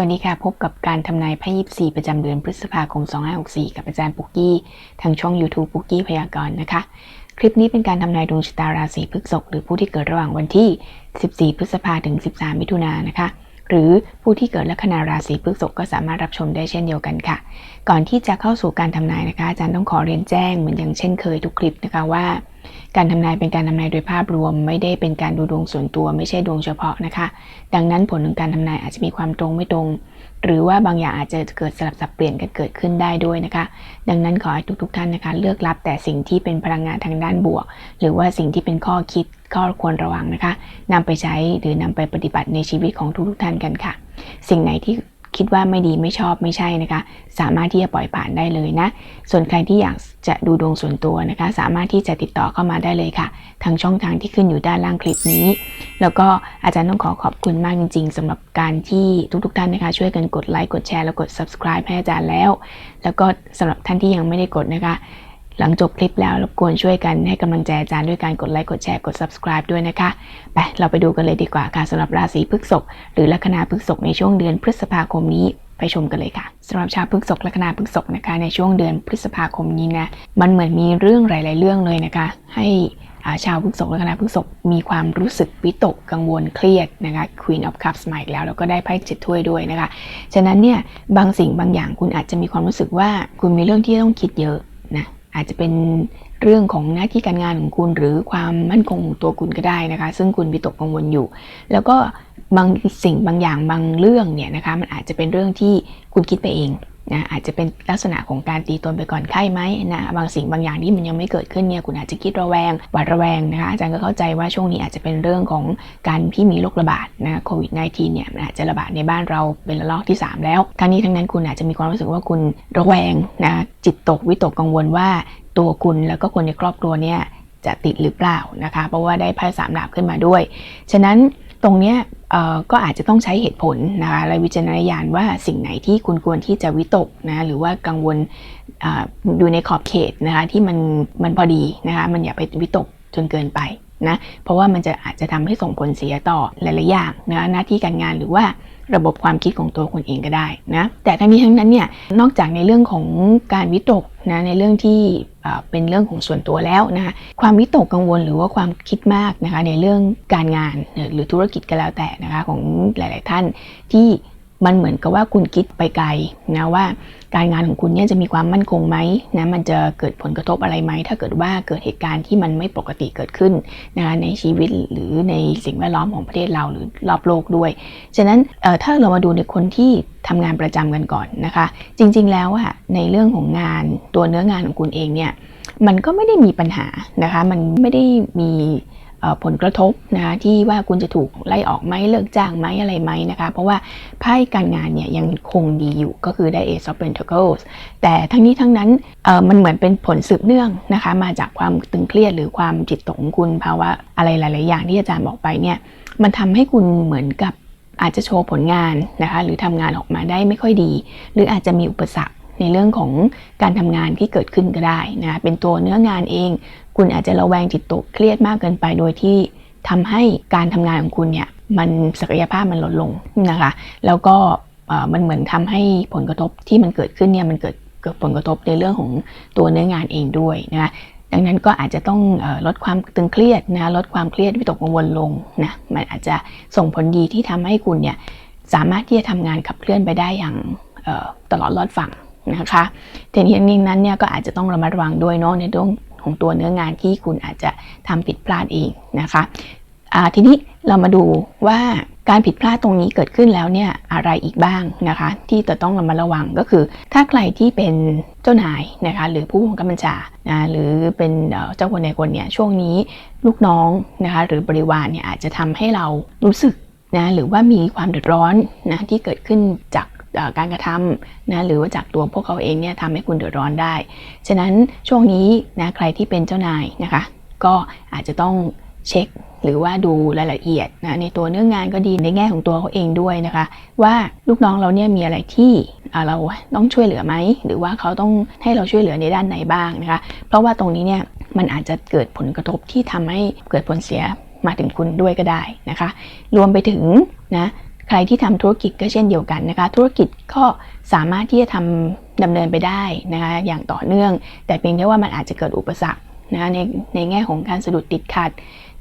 วัสดีค่ะ พบกับการทำนายไพ่ยิปซีประจำเดือนพฤษภาคม 2564 กับอาจารย์ปุกกี้ ทางช่อง YouTube ปุกกี้พยากรณ์นะคะ คลิปนี้เป็นการทำนายดวงชะตาราศีพฤษภหรือผู้ที่เกิดระหว่างวันที่ 14 พฤษภาถึง 13 มิถุนายนนะคะ หรือผู้ที่เกิดลัคนาราศีพฤษภก็สามารถรับชมได้เช่นเดียวกันค่ะ ก่อนที่จะเข้าสู่การทำนายนะคะ อาจารย์ต้องขอเรียนแจ้งเหมือนอย่างเช่นเคยทุกคลิปนะคะว่า การทำนายเป็นการทำนายโดยภาพรวม ไม่ได้เป็นการดูดวงส่วนตัวไม่ใช่ดวงเฉพาะนะคะ ดังนั้นผลของการทำนายอาจจะมีความตรงไม่ตรง หรือว่าบางอย่างอาจจะเกิดสลับสับเปลี่ยนกันเกิดขึ้นได้ด้วยนะคะ ดังนั้นขอให้ทุกๆท่านนะคะ เลือกรับแต่สิ่งที่เป็นพลังงานทางด้านบวก หรือว่าสิ่งที่เป็นข้อคิดข้อควรระวังนะคะนำไปใช้หรือนำไปปฏิบัติในชีวิตของทุกๆท่านกันค่ะ สิ่งไหนที่ คิดว่าไม่ดีไม่ชอบไม่ใช่นะคะ สามารถที่จะปล่อยผ่านได้เลยนะ ส่วนใครที่อยากจะดูดวงส่วนตัวนะคะ สามารถที่จะติดต่อเข้ามาได้เลยค่ะ ทางช่องทางที่ขึ้นอยู่ด้านล่างคลิปนี้ แล้วก็อาจารย์ต้องขอขอบคุณมากจริง ๆสำหรับการที่ทุกๆท่านนะคะ ช่วยกันกดไลค์กดแชร์แล้วกด subscribe ให้อาจารย์แล้ว แล้วก็สำหรับท่านที่ยังไม่ได้กดนะคะ หลังจบคลิปแล้วรบกวนช่วยกันให้กำลังใจอาจารย์ด้วยการกดไลค์กดแชร์กด subscribe ด้วยนะคะไปเราไปดูกันเลยดีกว่าค่ะสำหรับราศีพฤษภหรือลัคนาพฤษภในช่วงเดือนพฤษภาคมนี้ไปชมกันเลยค่ะสำหรับชาวพฤษภลัคนาพฤษภนะคะในช่วงเดือนพฤษภาคมนี้นะมันเหมือนมีเรื่องหลาย ๆ เรื่องเลยนะคะ ให้าชาวพฤษภลัคนาพฤษภมีความรู้สึกวิตกกังวลเครียดนะคะ Queen of Cups มาอีกแล้วแล้วก็ได้ไพ่เจ็ดถ้วยด้วยนะคะ ฉะนั้นเนี่ยบางสิ่งบางอย่างคุณอาจจะมีความรู้สึกว่าคุณมีเรื่องที่ต้องคิดเยอะนะ อาจจะเป็นเรื่องของหน้าที่การงานของคุณหรือความมั่นคงของตัวคุณก็ได้นะคะ ซึ่งคุณวิตกกังวลอยู่ แล้วก็บางสิ่งบางอย่างบางเรื่องเนี่ยนะคะมันอาจจะเป็นเรื่องที่คุณคิดไปเอง นะอาจจะเป็นลักษณะของการตีตนไปก่อนไข้ไหมนะบางสิ่งบางอย่างที่มันยังไม่เกิดขึ้นเนี่ยคุณอาจจะคิดระแวงหวาดระแวงนะคะอาจารย์ก็เข้าใจว่าช่วงนี้อาจจะเป็นเรื่องของการที่มีโรคระบาดนะโควิด -19 เนี่ยมันอาจจะระบาดในบ้านเราเป็นระลอกที่ 3 แล้วทั้งนี้ทั้งนั้นคุณอาจจะมีความรู้สึกว่าคุณระแวงนะจิตตกวิตกกังวลว่าตัวคุณแล้วก็คนในครอบครัวเนี่ยจะติดหรือเปล่านะคะ เพราะว่าได้ไพ่สามดาบขึ้นมาด้วย ฉะนั้น ตรงเนี้ยก็อาจจะต้องใช้เหตุผลนะคะและวิจารณญาณว่าสิ่งไหนที่คุณควรที่จะวิตกนะหรือว่ากังวลอยู่ในขอบเขตนะคะที่มันมันพอดีนะคะมันอย่าไปวิตกจนเกินไปนะเพราะว่ามันจะอาจจะทำให้ส่งผลเสียต่อหลายๆอย่างนะหน้าที่การงานหรือว่า ระบบความคิดของตัวคนเองก็ได้นะแต่ทั้งนี้ทั้งนั้นเนี่ยนอกจากในเรื่องของการวิตกนะในเรื่องที่เป็นเรื่องของส่วนตัวแล้วนะคะความวิตกกังวลหรือว่าความคิดมากนะคะในเรื่องการงานหรือธุรกิจก็แล้วแต่นะคะของหลาย ๆ ท่านที่ มันเหมือนกับว่าคุณคิดไปไกลนะว่าการงานของคุณเนี่ยจะมีความมั่นคงไหมนะมันจะเกิดผลกระทบอะไรไหม ถ้าเกิดว่าเกิดเหตุการณ์ที่มันไม่ปกติเกิดขึ้นนะคะในชีวิตหรือในสิ่งแวดล้อมของประเทศเราหรือรอบโลกด้วย ฉะนั้นถ้าเรามาดูในคนที่ทำงานประจำกันก่อนนะคะ จริงๆแล้วอะในเรื่องของงานตัวเนื้องานของคุณเองเนี่ยมันก็ไม่ได้มีปัญหานะคะมันไม่ได้มี ผลกระทบนะคะที่ว่าคุณจะถูกไล่ออกไหมเลิกจ้างไหมอะไรไหมนะคะเพราะว่าไพ่การงานเนี่ยยังคงดีอยู่ก็คือได้ Ace of Pentacles แต่ทั้งนี้ทั้งนั้นมันเหมือนเป็นผลสืบเนื่องนะคะมาจากความตึงเครียดหรือความจิตตกของคุณภาวะอะไรหลาย ๆ อย่างที่อาจารย์บอกไปเนี่ยมันทำให้คุณเหมือนกับอาจจะโชว์ผลงานนะคะหรือทำงานออกมาได้ไม่ค่อยดี หรืออาจจะมีอุปสรรคในเรื่องของการทำงานที่เกิดขึ้นก็ได้นะเป็นตัวเนื้องานเอง คุณอาจจะระแวงจิตตกเครียดมากเกินไปโดยที่ทำให้การทำงานของคุณเนี่ยมันศักยภาพมันลดลงนะคะ แล้วก็มันเหมือนทำให้ผลกระทบที่มันเกิดขึ้นเนี่ยมันเกิดเกิดผลกระทบในเรื่องของตัวเนื้องานเองด้วยนะคะดังนั้นก็อาจจะต้องลดความตึงเครียดนะลดความเครียดวิตกกังวลลงนะมันอาจจะส่งผลดีที่ทำให้คุณเนี่ยสามารถที่จะทำงานขับเคลื่อนไปได้อย่างตลอดรอดฝั่งนะคะทีนี้นิ่งนั้นเนี่ยก็อาจจะต้องระมัดระวังด้วยเนาะในเรื่อง ของตัวเนื้องานที่คุณอาจจะทำผิดพลาดเองนะคะทีนี้เรามาดูว่าการผิดพลาดตรงนี้เกิดขึ้นแล้วเนี่ยอะไรอีกบ้างนะคะ ที่จะต้องระมัดระวังก็คือ ถ้าใครที่เป็นเจ้านายนะคะหรือผู้บังคับบัญชานะหรือเป็นเจ้าคนในคนเนี่ยช่วงนี้ลูกน้องนะคะหรือบริวารเนี่ยอาจจะทำให้เรารู้สึกนะหรือว่ามีความเดือดร้อนนะที่เกิดขึ้นจาก การกระทำนะหรือว่าจากตัวพวกเขาเองเนี่ยทำให้คุณเดือดร้อนได้ ฉะนั้นช่วงนี้นะใครที่เป็นเจ้านายนะคะ ก็อาจจะต้องเช็คหรือว่าดูรายละเอียดนะในตัวเนื้องานก็ดีในแง่ของตัวเขาเองด้วยนะคะ ว่าลูกน้องเราเนี่ยมีอะไรที่เราต้องช่วยเหลือไหมหรือว่าเขาต้องให้เราช่วยเหลือในด้านไหนบ้างนะคะ เพราะว่าตรงนี้เนี่ยมันอาจจะเกิดผลกระทบที่ทำให้เกิดผลเสียมาถึงคุณด้วยก็ได้นะคะ รวมไปถึงนะ ใครที่ทำธุรกิจก็เช่นเดียวกันนะคะ ธุรกิจก็สามารถที่จะทำดำเนินไปได้นะคะอย่างต่อเนื่อง แต่เพียงแค่ว่ามันอาจจะเกิดอุปสรรคนะในในแง่ของการสะดุดติดขัด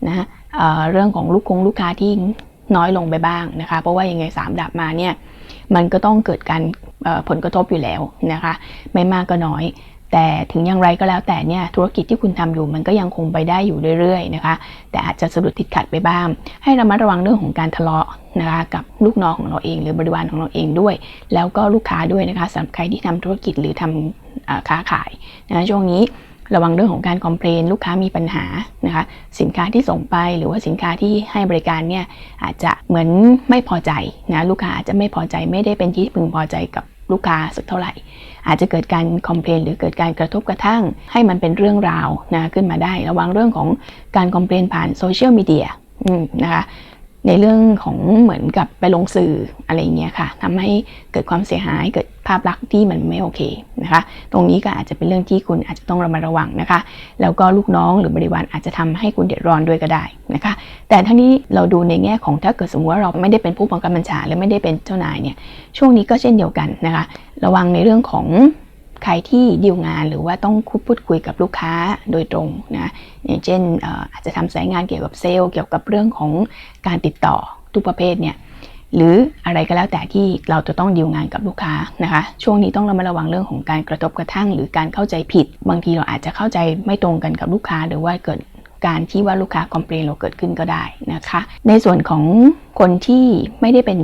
นะเเรื่องของลูกคงลูกค้าที่น้อยลงไปบ้างนะคะ เพราะว่ายังไงสามดับมาเนี่ยมันก็ต้องเกิดการผลกระทบอยู่แล้วนะคะ ไม่มากก็น้อย แต่ถึงอย่างไรก็แล้วแต่เนี่ยธุรกิจที่คุณทำอยู่มันก็ยังคงไปได้อยู่เรื่อยๆนะคะ แต่อาจจะสะดุดติดขัดไปบ้าง ให้ระมัดระวังเรื่องของการทะเลาะนะคะกับลูกน้องของเราเอง หรือบริวารของเราเองด้วย แล้วก็ลูกค้าด้วยนะคะสำหรับใครที่ทำธุรกิจหรือทำอ่าค้าขายนะช่วงนี้ระวังเรื่องของการคอมเพลนลูกค้ามีปัญหานะคะสินค้าที่ส่งไปหรือว่าสินค้าที่ให้บริการเนี่ยอาจจะเหมือนไม่พอใจนะลูกค้าอาจจะไม่พอใจไม่ได้เป็นที่พึงพอใจกับ ลูกค้าสักเท่าไหร่ อาจจะเกิดการคอมเพลนหรือเกิดการกระทบกระทั่ง ให้มันเป็นเรื่องราวนะขึ้นมาได้ ระวังเรื่องของการคอมเพลนผ่านโซเชียลมีเดียนะคะ ในเรื่องของเหมือนกับไปลงสื่ออะไรเงี้ยค่ะทำให้เกิดความเสียหายเกิดภาพลักษณ์ที่มันไม่โอเคนะคะ ตรงนี้ก็อาจจะเป็นเรื่องที่คุณอาจจะต้องระมัดระวังนะคะ แล้วก็ลูกน้องหรือบริวารอาจจะทำให้คุณเดือดร้อนด้วยก็ได้นะคะ แต่ทั้งนี้เราดูในแง่ของถ้าเกิดสมมติว่าเราไม่ได้เป็นผู้บังคับบัญชาหรือไม่ได้เป็นเจ้านายเนี่ยช่วงนี้ก็เช่นเดียวกันนะคะ ระวังในเรื่องของ ใครที่ดีลงานหรือว่าต้องคุพูดคุยกับลูกค้าโดยตรงนะอย่างเช่นเอ่ออาจจะทำสายงานเกี่ยวกับเซลล์เกี่ยวกับเรื่องของการติดต่อทุกประเภทเนี่ยหรืออะไรก็แล้วแต่ที่เราจะต้องดีลงานกับลูกค้านะคะช่วงนี้ต้องระมัดระวังเรื่องของการกระทบกระทั่ง หรือการเข้าใจผิด บางทีเราอาจจะเข้าใจไม่ตรงกันกับลูกค้า หรือว่าเกิดการที่ว่าลูกค้าคอมเพลนเราเกิดขึ้นก็ได้นะคะ ในส่วนของคนที่ไม่ได้เป็น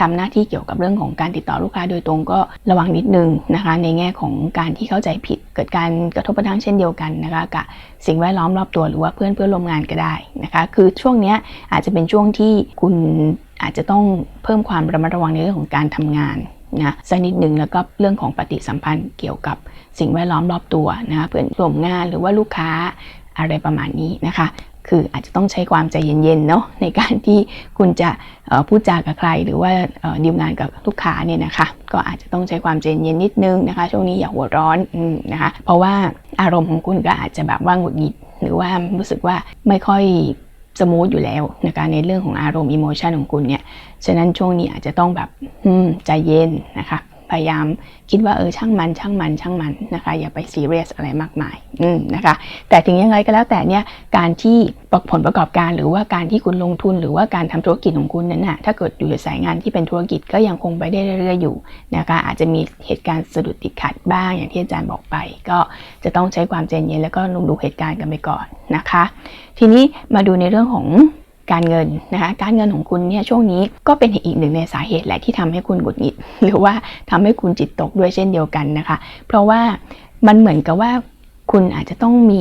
ทำหน้าที่เกี่ยวกับเรื่องของการติดต่อลูกค้าโดยตรงก็ระวังนิดนึงนะคะ ในแง่ของการที่เข้าใจผิด เกิดการกระทบกระทั่งเช่นเดียวกันนะคะกับสิ่งแวดล้อมรอบตัวหรือว่าเพื่อนเพื่อนร่วมงานก็ได้นะคะ คือช่วงนี้อาจจะเป็นช่วงที่คุณอาจจะต้องเพิ่มความระมัดระวังในเรื่องของการทำงานนะสักนิดหนึ่งแล้วก็เรื่องของปฏิสัมพันธ์เกี่ยวกับสิ่งแวดล้อมรอบตัวนะคะเพื่อนร่วมงานหรือว่าลูกค้าอะไรประมาณนี้นะคะ คืออาจจะต้องใช้ความใจเย็นๆเนาะในการที่คุณจะพูดจากับใคร หรือว่าดีลงานกับลูกค้าเนี่ยนะคะ ก็อาจจะต้องใช้ความใจเย็นนิดนึงนะคะ ช่วงนี้อย่าหัวร้อนอนะคะ เพราะว่าอารมณ์ของคุณก็อาจจะแบบว่าหงุดหงิดหรือว่ารู้สึกว่าไม่ค่อยสมูทอยู่แล้วนะคะในเรื่องของอารมณ์อิโมชันของคุณเนี่ยฉะนั้นช่วงนี้อาจจะต้องแบบใจเย็นนะคะ พยายามคิดว่าเออช่างมันช่างมันช่างมันนะคะ อย่าไปซีเรียสอะไรมากมายอืมนะคะ แต่ถึงยังไงก็แล้วแต่เนี่ยการที่ผลประกอบการหรือว่าการที่คุณลงทุนหรือว่าการทำธุรกิจของคุณนั้นน่ะถ้าเกิดอยู่ในสายงานที่เป็นธุรกิจก็ยังคงไปได้เรื่อยๆอยู่นะคะอาจจะมีเหตุการณ์สะดุดติดขัดบ้างอย่างที่อาจารย์บอกไป ก็จะต้องใช้ความใจเย็นแล้วก็ลงดูเหตุการณ์กันไปก่อนนะคะ ทีนี้มาดูในเรื่องของ การเงินนะคะการเงินของคุณเนี่ยช่วงนี้ก็เป็นอีกหนึ่งในสาเหตุแหละที่ทำให้คุณหงุดหงิด หรือว่าทำให้คุณจิตตกด้วยเช่นเดียวกันนะคะ เพราะว่ามันเหมือนกับว่าคุณอาจจะต้องมี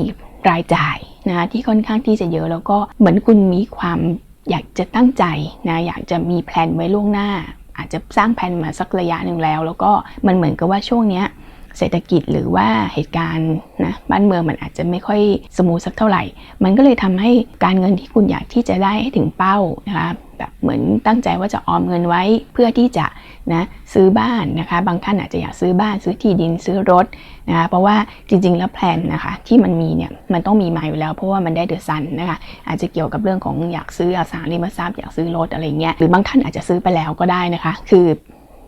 รายจ่ายนะที่ค่อนข้างที่จะเยอะแล้วก็เหมือนคุณมีความอยากจะตั้งใจนะอยากจะมีแผนไว้ล่วงหน้า อาจจะสร้างแผนมาสักระยะหนึ่งแล้ว แล้วก็มันเหมือนกับว่าช่วงเนี้ย เศรษฐกิจหรือว่าเหตุการณ์นะบ้านเมืองมันอาจจะไม่ค่อยสมูทสักเท่าไหร่ มันก็เลยทำให้การเงินที่คุณอยากที่จะได้ให้ถึงเป้านะคะแบบเหมือนตั้งใจว่าจะออมเงินไว้เพื่อที่จะนะซื้อบ้านนะคะ บางท่านอาจจะอยากซื้อบ้านซื้อที่ดินซื้อรถนะคะเพราะว่าจริงๆแล้วแพลนนะคะที่มันมีเนี่ยมันต้องมีมาอยู่แล้วเพราะว่ามันได้เดือดซันนะคะอาจจะเกี่ยวกับเรื่องของอยากซื้ออสังหาริมทรัพย์อยากซื้อรถอะไรเงี้ยหรือบางท่านอาจจะซื้อไปแล้วก็ได้นะคะ คือ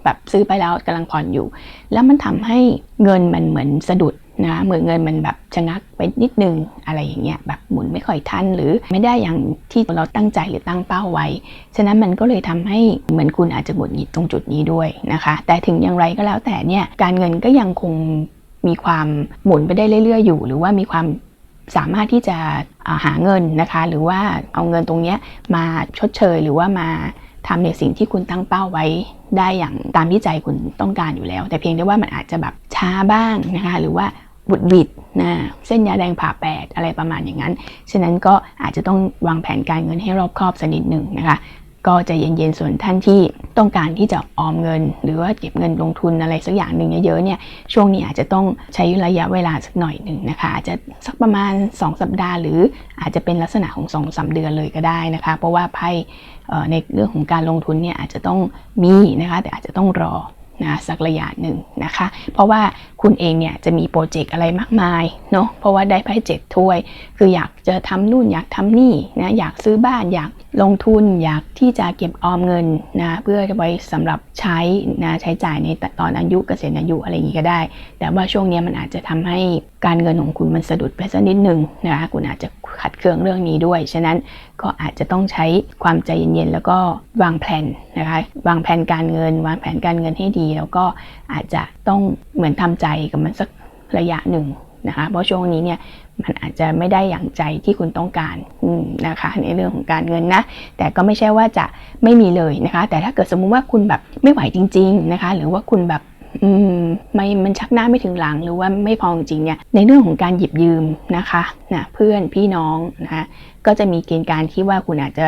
แบบซื้อไปแล้วกำลังผ่อนอยู่ แล้วมันทำให้เงินมันเหมือนสะดุดนะเหมือนเงินมันแบบชะงักไปนิดนึงอะไรอย่างเงี้ยแบบหมุนไม่ค่อยทันหรือไม่ได้อย่างที่เราตั้งใจหรือตั้งเป้าไว้ ฉะนั้นมันก็เลยทำให้เหมือนคุณอาจจะหงุดหงิดตรงจุดนี้ด้วยนะคะ แต่ถึงอย่างไรก็แล้วแต่เนี่ยการเงินก็ยังคงมีความหมุนไปได้เรื่อยๆอยู่ หรือว่ามีความสามารถที่จะาหาเงินนะคะ หรือว่าเอาเงินตรงเนี้ยมาชดเชยหรือว่ามา ทำในสิ่งที่คุณตั้งเป้าไว้ได้อย่างตามที่ใจคุณต้องการอยู่แล้ว แต่เพียงแต่ว่ามันอาจจะแบบช้าบ้างนะคะหรือว่าบุดบิดนะเส้นยาแดงผ่าแปดอะไรประมาณอย่างนั้น ฉะนั้นก็อาจจะต้องวางแผนการเงินให้รอบคอบสักนิดหนึ่งนะคะ ก็จะเย็นๆส่วนท่านที่ต้องการที่จะออมเงิน หรือว่าเก็บเงินลงทุนอะไรสักอย่างหนึ่งเยอะๆเนี่ยช่วงนี้อาจจะต้องใช้ระยะเวลาสักหน่อยหนึ่งนะคะอาจจะสักประมาณ 2 สัปดาห์ หรืออาจจะเป็นลักษณะของ2อสเดือนเลยก็ได้นะคะ เพราะว่าไพ่ในเรื่องของการลงทุนเนี่ยอาจจะต้องมีนะคะ แต่อาจจะต้องรอ นะสักระยะหนึ่งนะคะ เพราะว่าคุณเองเนี่ยจะมีโปรเจกต์อะไรมากมายเนาะเพราะว่าได้ไพ่เจ็ดถ้วย คืออยากจะทำนู่นอยากทำนี่นะอยากซื้อบ้านอยากลงทุนอยากที่จะเก็บออมเงินนะเพื่อไว้สำหรับใช้นะใช้จ่ายในตอนอายุเกษียณอายุอะไรอย่างนี้ก็ได้ แต่ว่าช่วงนี้มันอาจจะทำให้ การเงินของคุณมันสะดุดไปสักนิดหนึ่งนะคะคุณอาจจะขัดเคืองเรื่องนี้ด้วย ฉะนั้นก็อาจจะต้องใช้ความใจเย็นๆ แล้วก็วางแผนนะคะวางแผนการเงิน วางแผนการเงินให้ดี แล้วก็อาจจะต้องเหมือนทำใจกับมันสักระยะหนึ่งนะคะเพราะช่วงนี้เนี่ยมันอาจจะไม่ได้อย่างใจที่คุณต้องการนะคะในเรื่องของการเงินนะ แต่ก็ไม่ใช่ว่าจะไม่มีเลยนะคะ แต่ถ้าเกิดสมมุติว่าคุณแบบไม่ไหวจริง ๆนะคะ หรือว่าคุณแบบ อืมไม่มันชักหน้าไม่ถึงหลังหรือว่าไม่พอจริงเนี่ยในเรื่องของการหยิบยืมนะคะนะเพื่อนพี่น้องนะคะก็จะมีเกณฑ์การที่ว่าคุณอาจจะ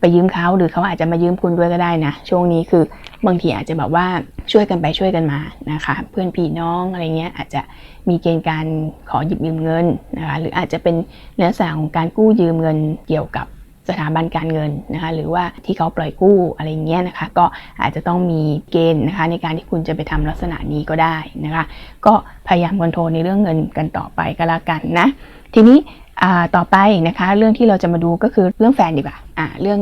ไปยืมเขาหรือเขาอาจจะมายืมคุณด้วยก็ได้นะช่วงนี้คือบางทีอาจจะแบบว่าช่วยกันไปช่วยกันมานะคะเพื่อนพี่น้องอะไรเงี้ยอาจจะมีเกณฑ์การขอหยิบยืมเงินนะคะหรืออาจจะเป็นเนื้อสาของการกู้ยืมเงินเกี่ยวกับ สถาบันการเงินนะคะหรือว่าที่เขาปล่อยกู้อะไรเงี้ยนะคะก็อาจจะต้องมีเกณฑ์นะคะในการที่คุณจะไปทำลักษณะนี้ก็ได้นะคะก็พยายามคอนโทรลในเรื่องเงินกันต่อไปก็แล้วกันนะทีนี้ต่อไปนะคะเรื่องที่เราจะมาดูก็คือเรื่องแฟนดีกว่าอ่าเรื่อง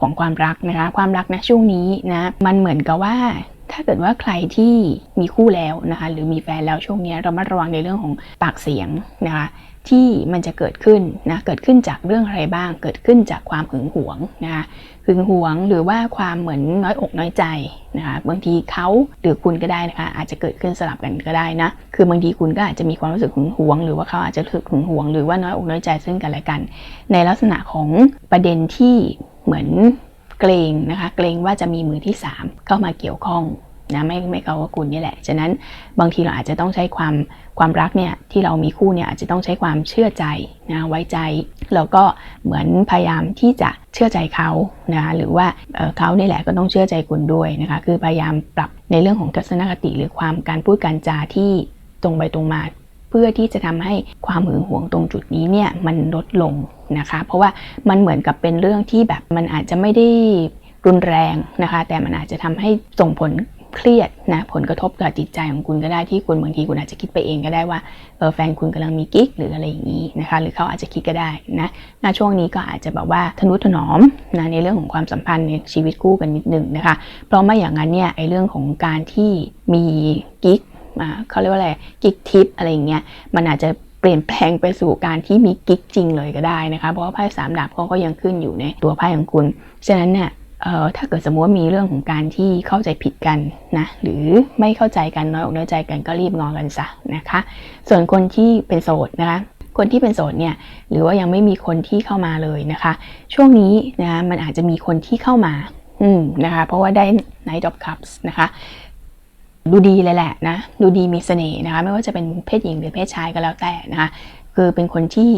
ของความรักนะคะความรักนะช่วงนี้นะมันเหมือนกับว่าถ้าเกิดว่าใครที่มีคู่แล้วนะคะหรือมีแฟนแล้วช่วงนี้เรามาระวังในเรื่องของปากเสียงนะคะ ที่มันจะเกิดขึ้นนะเกิดขึ้นจากเรื่องอะไรบ้าง เกิดขึ้นจากความหึงหวงนะคะหึงหวงหรือว่าความเหมือนน้อยอกน้อยใจนะคะบางทีเขาหรือคุณก็ได้นะคะอาจจะเกิดขึ้นสลับกันก็ได้นะคือบางทีคุณก็อาจจะมีความรู้สึกหึงหวง หรือว่าเขาอาจจะรู้สึกหึงหวง หรือว่าน้อยอกน้อยใจซึ่งกันและกัน ในลักษณะของประเด็นที่เหมือนเกรงนะคะเกรงว่าจะมีมือที่ 3 เข้ามาเกี่ยวข้อง นะไม่ไม่เขาว่าคุณนี่แหละ ฉะนั้นบางทีเราอาจจะต้องใช้ความความรักเนี่ยที่เรามีคู่เนี่ยอาจจะต้องใช้ความเชื่อใจนะไว้ใจแล้วก็เหมือนพยายามที่จะเชื่อใจเขานะคะหรือว่าเเขาเนี่แหละก็ต้องเชื่อใจคุณด้วยนะคะคือพยายามปรับในเรื่องของทัศนคติ หรือความการพูดการจาที่ตรงไปตรงมาเพื่อที่จะทำให้ความหึงหวงตรงจุดนี้เนี่ยมันลดลงนะคะ เพราะว่ามันเหมือนกับเป็นเรื่องที่แบบมันอาจจะไม่ได้รุนแรงนะคะ แต่มันอาจจะทำให้ส่งผล เครียดนะผลกระทบต่อจิตใจของคุณก็ได้ที่คุณบางทีคุณอาจจะคิดไปเองก็ได้ว่าเออแฟนคุณกำลังมีกิ๊กหรืออะไรอย่างนี้นะคะหรือเขาอาจจะคิดก็ได้นะณช่วงนี้ก็อาจจะแบบว่าทนุถนอมนะในเรื่องของความสัมพันธ์ในชีวิตคู่กันนิดหนึ่งนะคะเพราะไม่อย่างนั้นเนี่ยไอ้เรื่องของการที่มีกิ๊กเขาเรียกว่าอะไรกิ๊กทิปอะไรอย่างเงี้ยมันอาจจะเปลี่ยนแปลงไปสู่การที่มีกิ๊กจริงเลยก็ได้นะคะ เพราะว่าไพ่สามดาบเขาก็ยังขึ้นอยู่ในตัวไพ่ของคุณ ฉะนั้นเนี่ย ถ้าเกิดสมมติว่ามีเรื่องของการที่เข้าใจผิดกันนะหรือไม่เข้าใจกันน้อยอกน้อยใจกันก็รีบงอกันซะนะคะ ส่วนคนที่เป็นโสดนะคะคนที่เป็นโสดเนี่ยหรือว่ายังไม่มีคนที่เข้ามาเลยนะคะ ช่วงนี้นะมันอาจจะมีคนที่เข้ามาอืมนะคะเพราะว่าได้ Knight of Cups นะคะดูดีเลยแหละนะดูดีมีเสน่ห์นะคะไม่ว่าจะเป็นเพศหญิงหรือเพศชายก็แล้วแต่นะคะคือเป็นคนที่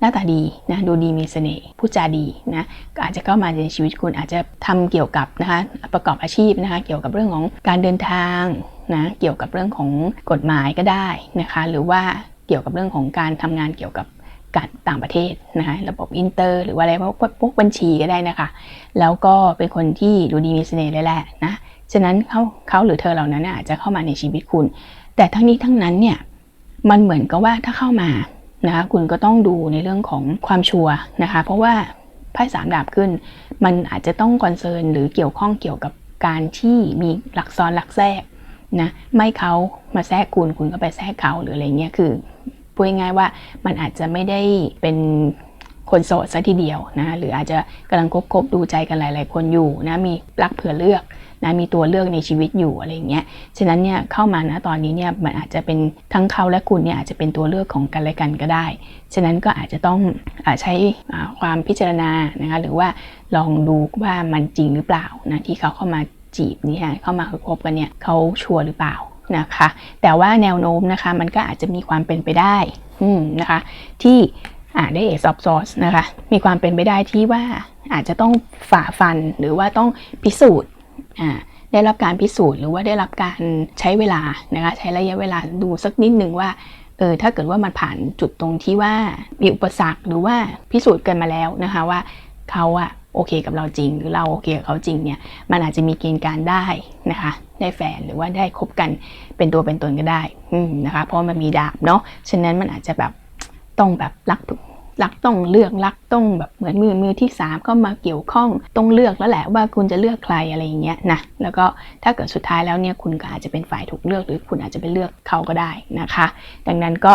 หน้าตาดีนะดูดีมีเสน่ห์พูดจาดีนะก็อาจจะเข้ามาในชีวิตคุณอาจจะทำเกี่ยวกับนะคะประกอบอาชีพนะคะเกี่ยวกับเรื่องของการเดินทางนะเกี่ยวกับเรื่องของกฎหมายก็ได้นะคะหรือว่าเกี่ยวกับเรื่องของการทำงานเกี่ยวกับการต่างประเทศนะคะระบบอินเตอร์หรือว่าอะไรพวกพวกบัญชีก็ได้นะคะ แล้วก็เป็นคนที่ดูดีมีเสน่ห์เลยแหละนะฉะนั้นเขาเขาหรือเธอเหล่านั้นอาจจะเข้ามาในชีวิตคุณ แต่ทั้งนี้ทั้งนั้นเนี่ยมันเหมือนกับว่าถ้าเข้ามา นะคะคุณก็ต้องดูในเรื่องของความชัวร์นะคะ เพราะว่าไพ่สามดาบขึ้น มันอาจจะต้องคอนเซิร์นหรือเกี่ยวข้องเกี่ยวกับการที่มีหลักซ้อนหลักแทรกนะไม่เขามาแทรกคุณคุณก็ไปแทรกเขาหรืออะไรเงี้ยคือพูดง่ายๆว่ามันอาจจะไม่ได้เป็นคนโสดซะทีเดียวนะหรืออาจจะกำลังคบๆดูใจกันหลาย ๆ คนอยู่นะมีรักเผื่อเลือก นะมีตัวเลือกในชีวิตอยู่อะไรเงี้ยฉะนั้นเนี่ยเข้ามานะตอนนี้เนี่ยมันอาจจะเป็นทั้งเขาและคุณเนี่ยอาจจะเป็นตัวเลือกของกันและกันก็ได้ ฉะนั้นก็อาจจะต้องอใช้ความพิจารณานะคะหรือว่าลองดูว่ามันจริงหรือเปล่านะที่เขาเข้ามาจีบนี่ฮะเข้ามาคบกันเนี่ยเขาชัวร์หรือเปล่านะคะแต่ว่าแนวโน้มนะคะมันก็อาจจะมีความเป็นไปได้นะคะที่อ่าได้เอซอฟซอสนะคะมีความเป็นไปได้ที่ว่าอาจจะต้องฝ่าฟันหรือว่าต้องพิสูจน์ ได้รับการพิสูจน์หรือว่าได้รับการใช้เวลานะคะใช้ระยะเวลาดูสักนิดหนึ่งว่าเออถ้าเกิดว่ามันผ่านจุดตรงที่ว่ามีอุปสรรคหรือว่าพิสูจน์กันมาแล้วนะคะว่าเขาอะโอเคกับเราจริง หรือเราโอเคกับเขาจริงเนี่ยมันอาจจะมีเกณฑ์การได้นะคะได้แฟนหรือว่าได้คบกันเป็นตัวเป็นตนก็ได้นะคะเพราะมันมีดาบเนาะฉะนั้นมันอาจจะแบบต้องแบบรักถูก รักต้องเลือกรักต้องแบบเหมือนมือมือที่สามเข้ามาเกี่ยวข้องต้องเลือกแล้วแหละว่าคุณจะเลือกใครอะไรอย่างเงี้ยนะแล้วก็ถ้าเกิดสุดท้ายแล้วเนี่ยคุณก็อาจจะเป็นฝ่ายถูกเลือกหรือคุณอาจจะไปเลือกเขาก็ได้นะคะ ดังนั้นก็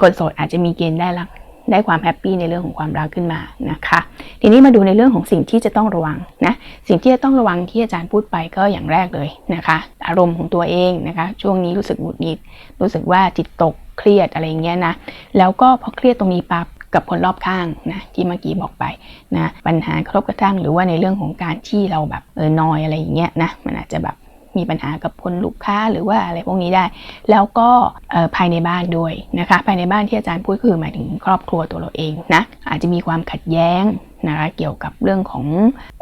คนโสดอาจจะมีเกณฑ์ได้รักได้ความแฮปปี้ในเรื่องของความรักขึ้นมานะคะ ทีนี้มาดูในเรื่องของสิ่งที่จะต้องระวังนะ สิ่งที่จะต้องระวังที่อาจารย์พูดไปก็อย่างแรกเลยนะคะ อารมณ์ของตัวเองนะคะ ช่วงนี้รู้สึกหงุดหงิด รู้สึกว่าจิตตกเครียดอะไรอย่างเงี้ยนะ แล้วก็พอเครียดตรงนี้ปั๊บ กับคนรอบข้างนะที่เมื่อกี้บอกไปนะปัญหากระทบกระทั่งหรือว่าในเรื่องของการที่เราแบบเออนอยอะไรอย่างเงี้ยนะมันอาจจะแบบมีปัญหากับคนลูกค้าหรือว่าอะไรพวกนี้ได้ แล้วก็ภายในบ้านด้วยนะคะภายในบ้านที่อาจารย์พูดคือหมายถึงครอบครัวตัวเราเองนะอาจจะมีความขัดแย้งนะคะเกี่ยวกับเรื่องของ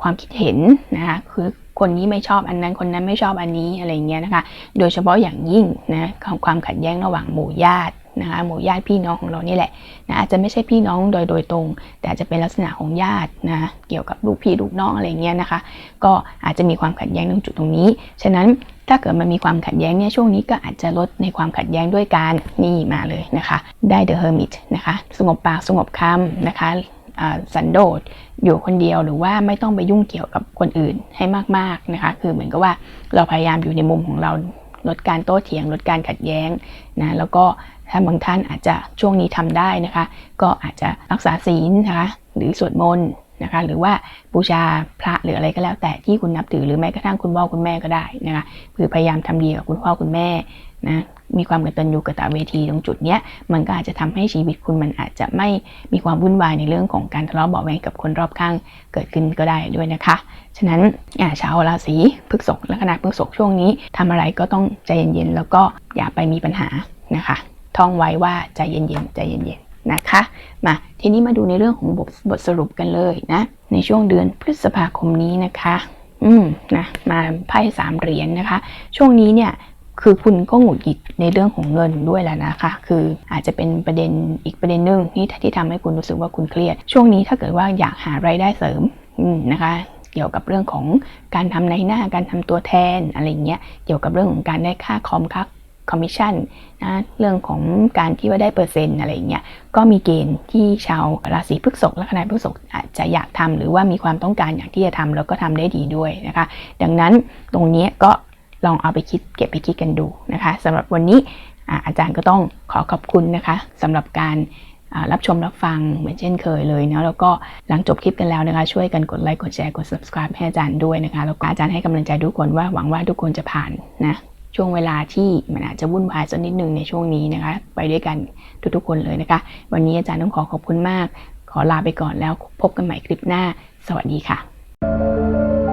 ความคิดเห็นนะคะคือคนนี้ไม่ชอบอันนั้นคนนั้นไม่ชอบอันนี้อะไรอย่างเงี้ยนะคะ โดยเฉพาะอย่างยิ่งนะความขัดแย้งระหว่างหมู่ญาติ นะคะหมู่ญาติพี่น้องของเรานี่แหละนะอาจจะไม่ใช่พี่น้องโดยโดยตรง แต่อาจจะเป็นลักษณะของญาตินะเกี่ยวกับลูกพี่ลูกน้องอะไรเงี้ยนะคะ ก็อาจจะมีความขัดแย้งตรงจุดตรงนี้ ฉะนั้นถ้าเกิดมันมีความขัดแย้งเนี่ยช่วงนี้ก็อาจจะลดในความขัดแย้งด้วยการนี่มาเลยนะคะ ได้ The Hermit นะคะ สงบปากสงบคำนะคะสันโดษอยู่คนเดียวหรือว่าไม่ต้องไปยุ่งเกี่ยวกับคนอื่นให้มากๆนะคะ คือเหมือนกับว่าเราพยายามอยู่ในมุมของเรา ลดการโต้เถียง ลดการขัดแย้งนะแล้วก็ถ้าบางท่านอาจจะช่วงนี้ทำได้นะคะ ก็อาจจะรักษาศีลนะคะหรือสวดมนต์นะคะหรือว่าบูชาพระหรืออะไรก็แล้วแต่ที่คุณนับถือหรือแม้กระทั่งคุณพ่อคุณแม่ก็ได้นะคะคือพยายามทำดีกับคุณพ่อคุณแม่ นะมีความกตัญญูกตเวทีตรงจุดเนี้ยมันก็อาจจะทำให้ชีวิตคุณมันอาจจะไม่มีความวุ่นวายในเรื่องของการทะเลาะเบาะแวงกับคนรอบข้างเกิดขึ้นก็ได้ด้วยนะคะ ฉะนั้นอาชาวราศีพฤษภลัคนาพฤษภช่วงนี้ทำอะไรก็ต้องใจเย็นๆแล้วก็อย่าไปมีปัญหานะคะท่องไว้ว่าใจเย็นๆใจเย็นๆนะคะมาทีนี้มาดูในเรื่องของบทบทสรุปกันเลยนะในช่วงเดือนพฤษภาคมนี้นะคะอืมนะมาไพ่สามเหรียญนะคะ ช่วงนี้เนี่ย คือคุณก็หงุดหงิดในเรื่องของเงินด้วยแหละนะคะ คืออาจจะเป็นประเด็นอีกประเด็นหนึ่งที่ที่ทำให้คุณรู้สึกว่าคุณเครียด ช่วงนี้ถ้าเกิดว่าอยากหารายได้เสริมนะคะเกี่ยวกับเรื่องของการทำในหน้าการทำตัวแทนอะไรเงี้ยเกี่ยวกับเรื่องของการได้ค่าคอมค่าคอมมิชชั่นนะเรื่องของการที่ว่าได้เปอร์เซ็นต์อะไรเงี้ยก็มีเกณฑ์ที่ชาวราศีพฤษภและคณะพฤษภอาจจะอยากทำหรือว่ามีความต้องการอยากที่จะทำแล้วก็ทำได้ดีด้วยนะคะ ดังนั้นตรงนี้ก็ ลองเอาไปคิดเก็บไปคิดกันดูนะคะสำหรับวันนี้อาจารย์ก็ต้องขอขอบคุณนะคะสำหรับการรับชมรับฟังเหมือนเช่นเคยเลยเนาะแล้วก็หลังจบคลิปกันแล้วนะคะ ช่วยกันกดไลค์กดแชร์กด subscribe ให้อาจารย์ด้วยนะคะ แล้วก็อาจารย์ให้กำลังใจทุกคนว่าหวังว่าทุกคนจะผ่านนะช่วงเวลาที่มันอาจจะวุ่นวายสักนิดหนึ่งในช่วงนี้นะคะ ไปด้วยกันทุกๆคนเลยนะคะ วันนี้อาจารย์ต้องขอขอบคุณมาก ขอลาไปก่อนแล้วพบกันใหม่คลิปหน้า สวัสดีค่ะ